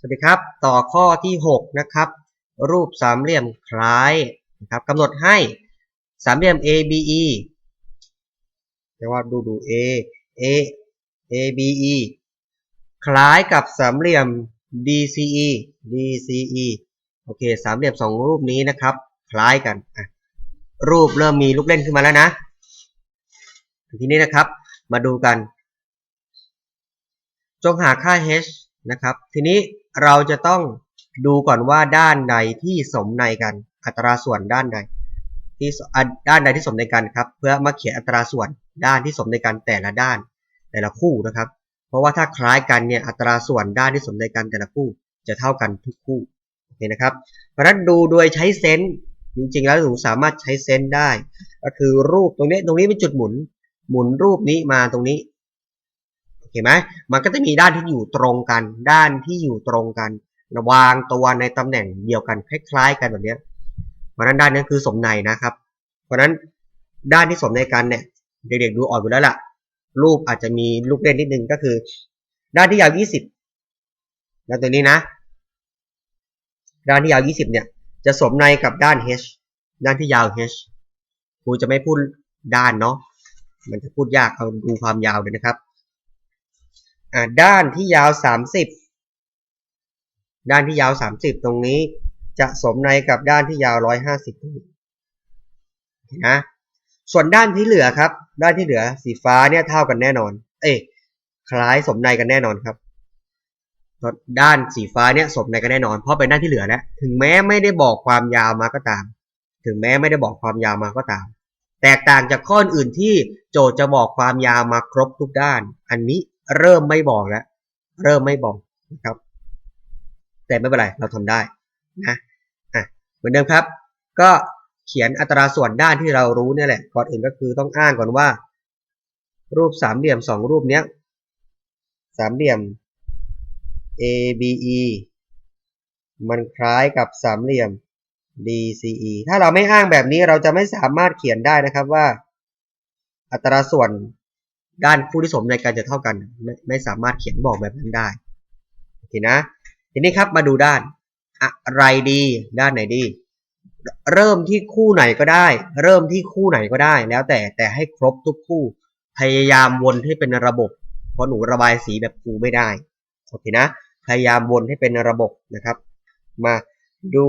สวัสดีครับ ต่อข้อที่ 6 นะครับ รูปสามเหลี่ยมคล้ายนะครับกำหนดให้สามเหลี่ยม ABE เรียกว่าดูดู A A ABE คล้ายกับสามเหลี่ยม DCE DCE โอเค สามเหลี่ยมสองรูปนี้นะครับ คล้ายกัน รูปเริ่มมีลูกเล่นขึ้นมาแล้วนะ ทีนี้นะครับ มาดูกัน จงหาค่า h นะครับ ทีนี้ เราจะต้องดูก่อนว่าด้านใดที่สมในกัน อัตราส่วนด้านใดที่ด้านใดที่สมในกันครับ เพื่อมาเขียนอัตราส่วนด้านที่สมในกันแต่ละด้าน แต่ละคู่นะครับ เพราะว่าถ้าคล้ายกันเนี่ยอัตราส่วนด้านที่สมในกันแต่ละคู่จะเท่ากันทุกคู่โอเคนะครับ เพราะฉะนั้นดูโดยใช้เซนส์จริงๆ แล้วหนูสามารถใช้เซนส์ได้ ก็คือรูปตรงนี้ตรงนี้เป็นจุดหมุน หมุนรูปนี้มาตรงนี้ โอเคไหมมันก็จะมีด้านที่อยู่ตรงกัน ด้านที่อยู่ตรงกันวางตัวในตำแหน่งเดียวกันคล้ายๆ กันแบบนี้เพราะนั้นด้านนี้คือสมในนะครับ เพราะนั้นด้านที่สมในกันเนี่ยเด็กๆดูออกอยู่แล้วล่ะ รูปอาจจะมีลูกเล่นนิดนึงก็คือ ด้านที่ยาว 20 แล้วตัวนี้นะ ด้านที่ยาว 20 เนี่ย จะสมในกับด้าน h ด้านที่ยาว h ครูจะไม่พูดด้านเนาะมันจะพูดยากเอาดูความยาวเลยนะครับ อ่าด้านที่ยาว 30 ด้านที่ยาว 30 ตรงนี้จะสมในกับด้านที่ยาว 150ตรงนี้นะส่วนด้านที่เหลือครับ ด้านที่เหลือสีฟ้าเนี่ยเท่ากันแน่นอน เอ้คล้ายสมในกันแน่นอนครับ ด้านสีฟ้าเนี่ยสมในกันแน่นอน เพราะเป็นด้านที่เหลือแล้วถึงแม้ไม่ได้บอกความยาวมาก็ตาม ถึงแม้ไม่ได้บอกความยาวมาก็ตาม แตกต่างจากข้ออื่นที่โจทย์จะบอกความยาวมาครบทุกด้าน อันนี้ เริ่มไม่บอกแล้ว เริ่มไม่บอกนะครับ แต่ไม่เป็นไร เราทำได้นะอะเหมือนเดิมครับ ก็เขียนอัตราส่วนด้านที่เรารู้เนี่ยแหละ ก่อนอื่นก็คือต้องอ้างก่อนว่า รูปสามเหลี่ยมสองรูปเนี้ยสามเหลี่ยม ABE มันคล้ายกับสามเหลี่ยม DCE ถ้าเราไม่อ้างแบบนี้เราจะไม่สามารถเขียนได้นะครับว่า อัตราส่วน ด้านคู่ที่สมในกันจะเท่ากันไม่ไม่สามารถเขียนบอกแบบนั้นได้โอเคนะ ทีนี้ครับมาดูด้าน อะไรดี ด้านไหนดี เริ่มที่คู่ไหนก็ได้ เริ่มที่คู่ไหนก็ได้ แล้วแต่แต่ให้ครบทุกคู่ พยายามวนให้เป็นระบบ เพราะหนูระบายสีแบบครูไม่ได้โอเคนะ พยายามวนให้เป็นระบบนะครับ มาดู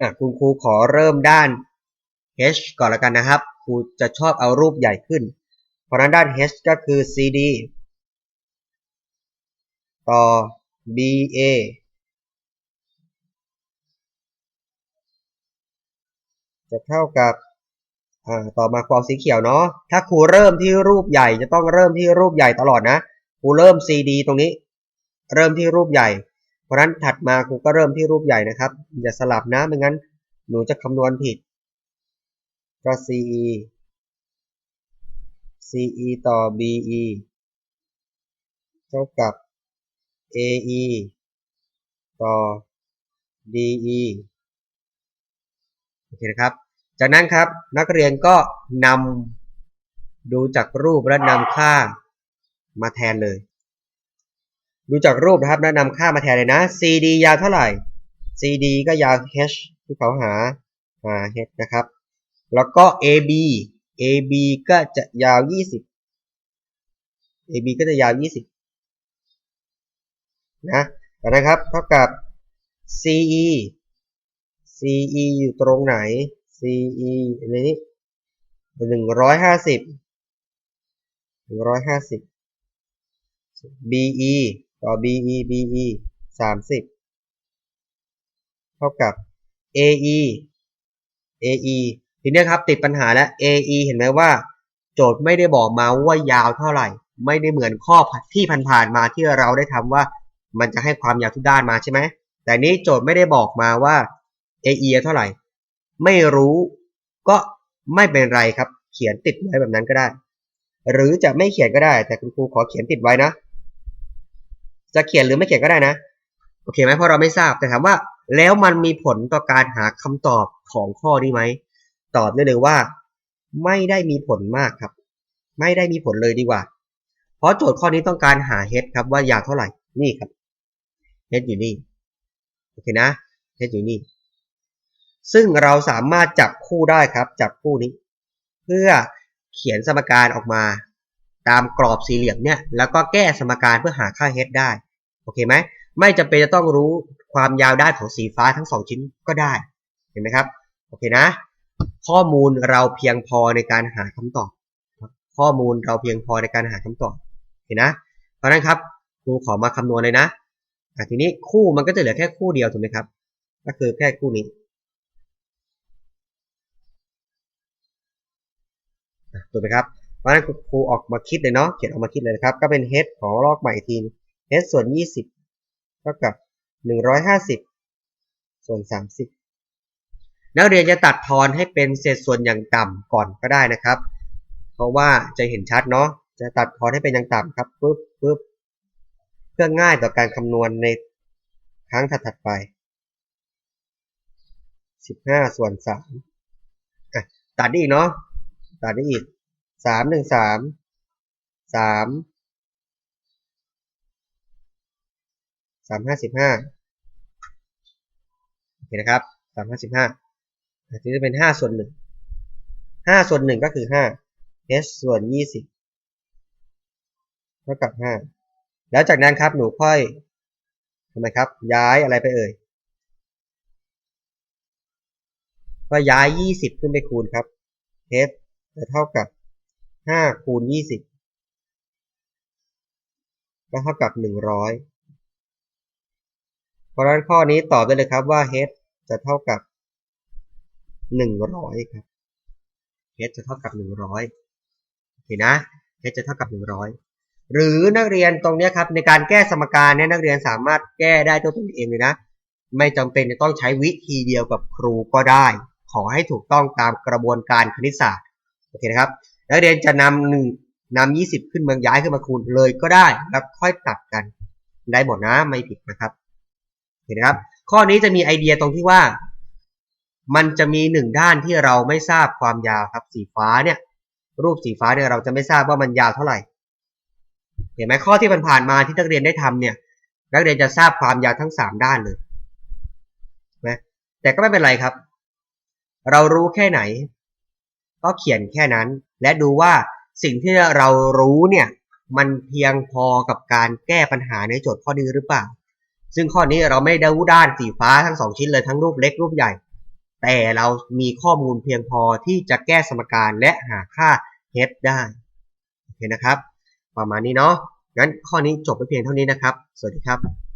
อะคุณครูขอเริ่มด้าน h ก่อนละกันนะครับครูจะชอบเอารูปใหญ่ขึ้น ราะนั้นด้าน h ก็คือ cd ต่อ ba จะเท่ากับต่อมาความสีเขียวเนาะ ถ้าครูเริ่มที่รูปใหญ่จะต้องเริ่มที่รูปใหญ่ตลอดนะ ครูเริ่ม cd ตรงนี้ เริ่มที่รูปใหญ่ เพราะฉะนั้นถัดมาครูก็เริ่มที่รูปใหญ่นะครับ อย่าสลับนะ ไม่งั้นหนูจะคำนวณผิด ก็ ce ce ต่อ be เท่ากับ ae ต่อ de โอเคนะครับ จากนั้นครับนักเรียนก็นำดูจากรูปและนำค่ามาแทนเลย ดูจากรูปนะครับแล้วนำค่ามาแทนเลยนะ cd ยาวเท่าไหร่ cd ก็ยาว h ที่เขาหาหา h นะครับ แล้วก็ ab ab ก็จะยาว 20 ab ก็จะยาว 20 นะนั้นครับ เท่ากับ ce ce อยู่ตรงไหน ce ในนี้หนึ่งร้อยห้าสิบหนึ่งร้อยห้าสิบ be ต่อ be be สามสิบเท่ากับ ae ae ทีนี้ครับติดปัญหาแล้ว ae เห็นไหมว่า โจทย์ไม่ได้บอกมาว่ายาวเท่าไหร่ ไม่ได้เหมือนข้อที่ผ่านๆมาที่เราได้ทำว่า มันจะให้ความยาวทุกด้านมาใช่ไหมแต่นี้โจทย์ไม่ได้บอกมาว่า ae เท่าไหร่ ไม่รู้ก็ไม่เป็นไรครับ เขียนติดไว้แบบนั้นก็ได้ หรือจะไม่เขียนก็ได้ แต่คุณครูขอเขียนติดไว้นะ จะเขียนหรือไม่เขียนก็ได้นะโอเคไหมเพราะเราไม่ทราบแต่ถามว่า แล้วมันมีผลต่อการหาคำตอบของข้อนี้ไหม ตอบได้เลยว่า ไม่ได้มีผลมากครับ ไม่ได้มีผลเลยดีกว่า เพราะโจทย์ข้อนี้ต้องการหา h ครับว่ายาวเท่าไหร่นี่ครับ h อยู่นี่โอเคนะ h อยู่นี่ ซึ่งเราสามารถจับคู่ได้ครับ จับคู่นี้ เพื่อเขียนสมการออกมา ตามกรอบสี่เหลี่ยมเนี่ย แล้วก็แก้สมการเพื่อหาค่า h ได้โอเคไหมไม่จำเป็นจะต้องรู้ความยาวได้ของสีฟ้าทั้งสองชิ้นก็ได้ เห็นไหมครับ โอเคนะ ข้อมูลเราเพียงพอในการหาคำตอบ ข้อมูลเราเพียงพอในการหาคำตอบ เห็นนะ เพราะนั้นครับครูขอมาคำนวณเลยนะทีนี้คู่มันก็จะเหลือแค่คู่เดียวถูกไหมครับ ก็คือแค่คู่นี้ถูกไหมครับเพราะนั้นครูออกมาคิดเลยเนาะ เขียนออกมาคิดเลยนะครับ ก็เป็น h ของลอกใหม่อีกที h ส่วน 20เท่ากับ 150 ส่วน 30 นักเรียนจะตัดทอนให้เป็นเศษส่วนอย่างต่ำก่อนก็ได้นะครับ เพราะว่าจะเห็นชัดเนาะจะตัดทอนให้เป็นอย่างต่ำครับปึ๊บปึ๊บเพื่อง่ายต่อการคำนวณในครั้งถัดๆไป 15 ส่วน3ตัดได้อีกเนาะตัดได้อีก 3 1 3 3 3 5 15โอเคนะครับ 3 5 15 อันนี้จะเป็น5ส่วน1 5ส่วน1ก็คือ5 h ส่วน20เท่ากับ5แล้วจากนั้นครับหนูค่อยทำไมครับ ย้ายอะไรไปเอ่ยก็ย้าย20ขึ้นไปคูณครับ h จะเท่ากับ5คูณ20ก็เท่ากับ100เพราะฉะนั้นข้อนี้ตอบได้เลยครับว่า h จะเท่ากับ 100 ครับ h จะเท่ากับ 100 โอเคนะ h จะเท่ากับ 100 หรือนักเรียนตรงนี้ครับในการแก้สมการเนี่ยนักเรียนสามารถแก้ได้ตัวตนเองเลยนะ ไม่จำเป็นจะต้องใช้วิธีเดียวกับครูก็ได้ ขอให้ถูกต้องตามกระบวนการคณิตศาสตร์ โอเคนะครับ นักเรียนจะนำหนึ่งนำยี่สิบขึ้นมาย้ายขึ้นมาคูณเลยก็ได้ แล้วค่อยตัดกัน ได้หมดนะ ไม่ผิดนะครับโอเคนะครับ ข้อนี้จะมีไอเดียตรงที่ว่า มันจะมีหนึ่งด้านที่เราไม่ทราบความยาวครับสีฟ้าเนี่ย รูปสีฟ้าเนี่ยเราจะไม่ทราบว่ามันยาวเท่าไหร่ เห็นไหมข้อที่ผ่านๆมาที่นักเรียนได้ทำเนี่ย นักเรียนจะทราบความยาวทั้งสามด้านเลยนะแต่ก็ไม่เป็นไรครับ เรารู้แค่ไหน ก็เขียนแค่นั้น และดูว่าสิ่งที่เรารู้เนี่ย มันเพียงพอกับการแก้ปัญหาในโจทย์ข้อนี้หรือเปล่า ซึ่งข้อนี้เราไม่ได้ด้านสีฟ้าทั้งสองชิ้นเลยทั้งรูปเล็กรูปใหญ่ แต่เรามีข้อมูลเพียงพอที่จะแก้สมการและหาค่า h ได้โอเคนะครับ ประมาณนี้เนาะงั้นข้อนี้จบไปเพียงเท่านี้นะครับ สวัสดีครับ